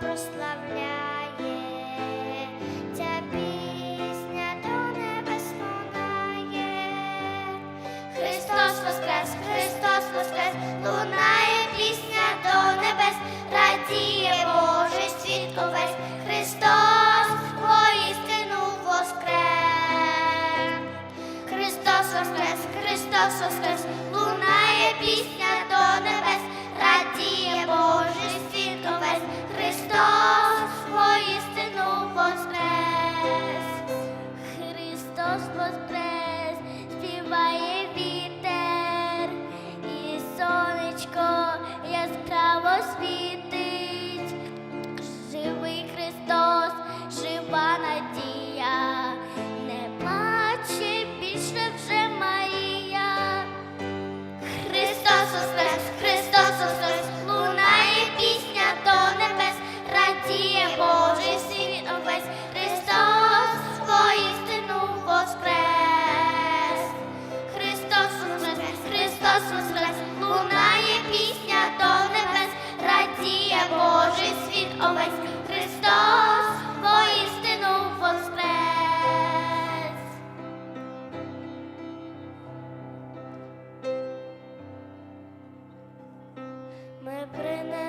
прославляє, ця пісня до небес лунає. Христос воскрес, Христос воскрес, лунає пісня до небес, радіє Божий світ Христос воістину воскрес. Христос воскрес, Христос воскрес, лунає пісня prende.